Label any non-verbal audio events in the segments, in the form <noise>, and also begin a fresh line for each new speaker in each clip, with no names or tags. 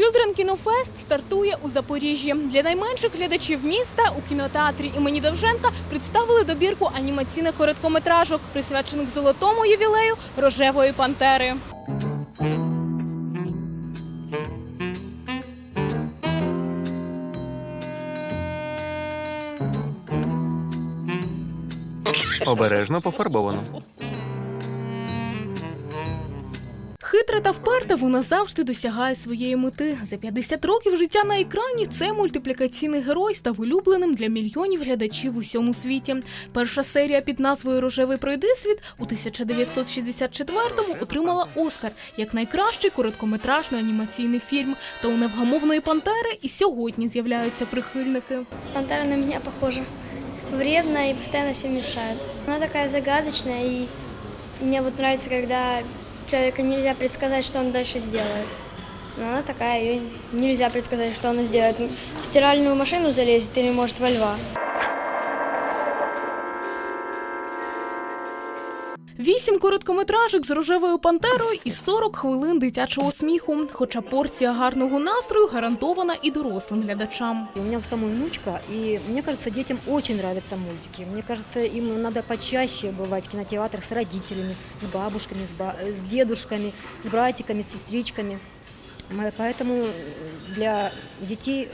Children Kino Fest стартує у Запоріжжі. Для найменших глядачів міста у кінотеатрі імені Довженка представили добірку анімаційних короткометражок, присвячених золотому ювілею рожевої пантери.
Обережно пофарбовано.
Хитра та вперта вона завжди досягає своєї мети. За 50 років життя на екрані цей мультиплікаційний герой став улюбленим для мільйонів глядачів у всьому світі. Перша серія під назвою Рожевий пройдисвіт у 1964-му отримала Оскар як найкращий короткометражний анімаційний фільм. Та у невгамовної пантери і сьогодні з'являються прихильники.
Пантера на меня похожа. Вредная и постоянно всем мешает. Она такая загадочная, и мне вот нравится, когда человека нельзя предсказать, что он дальше сделает. Но она такая, ее нельзя предсказать, что она сделает. В стиральную машину залезет или, может, во льва.
Вісім короткометражок з рожевою пантерою і 40 хвилин дитячого сміху. Хоча порція гарного настрою гарантована і дорослим глядачам.
У меня в самой внучка, и мне кажется, детям очень нравятся мультики. Мне кажется, им надо почаще бывать в кинотеатрах с родителями, с бабушками, с, ба- с дедушками, с братиками, с сестричками. М, Поэтому для детей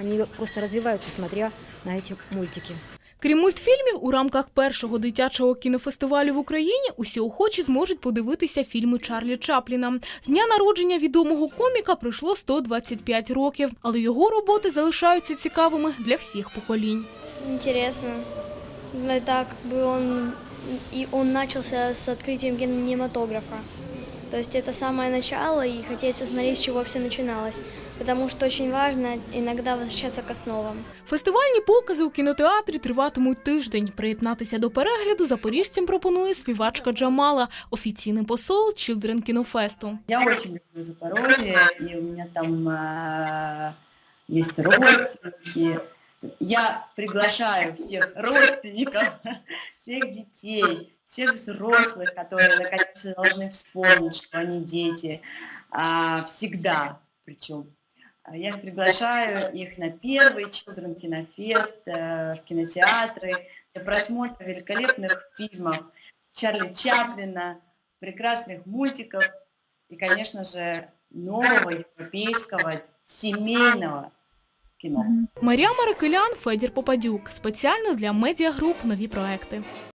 они просто развиваются, смотря на эти мультики.
Крім мультфільмів, у рамках першого дитячого кінофестивалю в Україні усі охочі зможуть подивитися фільми Чарлі Чапліна. З дня народження відомого коміка пройшло 125 років, але його роботи залишаються цікавими для всіх поколінь.
Интересно. Ну, Так бы он и он начался с открытием кинематографа. То есть это самое начало, и хотелось посмотреть, с чего все начиналось. Потому что очень важно иногда возвращаться к основам.
Фестивальні покази у кінотеатрі триватимуть тиждень. Приєднатися до перегляду запоріжцям пропонує співачка Джамала, офіційний посол Children Кінофесту.
Я очень люблю Запорожье, и у меня там э, есть родственники. Я приглашаю всех родственников, <laughs> всех детей, всех взрослых, которые наконец-то должны вспомнить, что они дети, а, всегда причем. А Я приглашаю их на первый Children Кинофест, э, в кинотеатры, для просмотра великолепных фильмов Чарли Чаплина, прекрасных мультиков и, конечно же, нового европейского семейного кино.
Марія Марикелян, Федір Попадюк. Спеціально для медіагруп нові проекти.